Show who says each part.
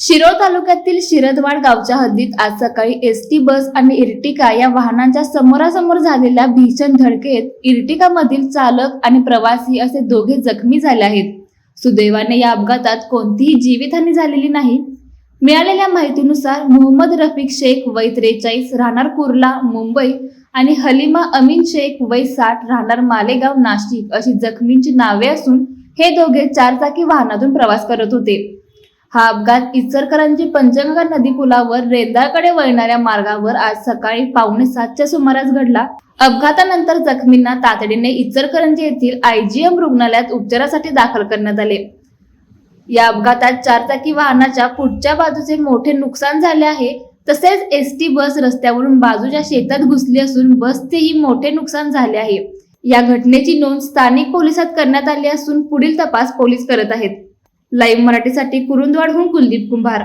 Speaker 1: शिरोळ तालुक्यातील शिरदवाड गावच्या हद्दीत आज सकाळी एस टी बस आणि इर्टिका या वाहनांच्या समोरासमोर झालेल्या भीषण धडकेत इर्टिका मधील चालक आणि प्रवासी असे दोघे जखमी झाले आहेत. सुदैवाने या अपघातात कोणतीही जीवितहानी झालेली नाही. मिळालेल्या माहितीनुसार मोहम्मद रफिक शेख वय त्रेचाळीस राहणार कुर्ला मुंबई आणि हलिमा अमीन शेख वय साठ राहणार मालेगाव नाशिक अशी जखमींची नावे असून हे दोघे चारचाकी वाहनातून प्रवास करत होते. हा अपघात इचरकरांची पंचगंगा नदी पुलावर रेंदाळकडे वळणाऱ्या मार्गावर आज सकाळी पावणे सातच्या सुमारास घडला. अपघातानंतर जखमींना तातडीने इचरकरंजी येथील आयजीएम रुग्णालयात उपचारासाठी दाखल करण्यात आले. या अपघातात चारचाकी वाहनाच्या पुढच्या बाजूचे मोठे नुकसान झाले आहे. तसेच एस टी बस रस्त्यावरून बाजूच्या शेतात घुसली असून बसचेही मोठे नुकसान झाले आहे. या घटनेची नोंद स्थानिक पोलिसात करण्यात आली असून पुढील तपास पोलीस करत आहेत. लाईव्ह मराठीसाठी कुरुंदवाडहून कुलदीप कुंभार.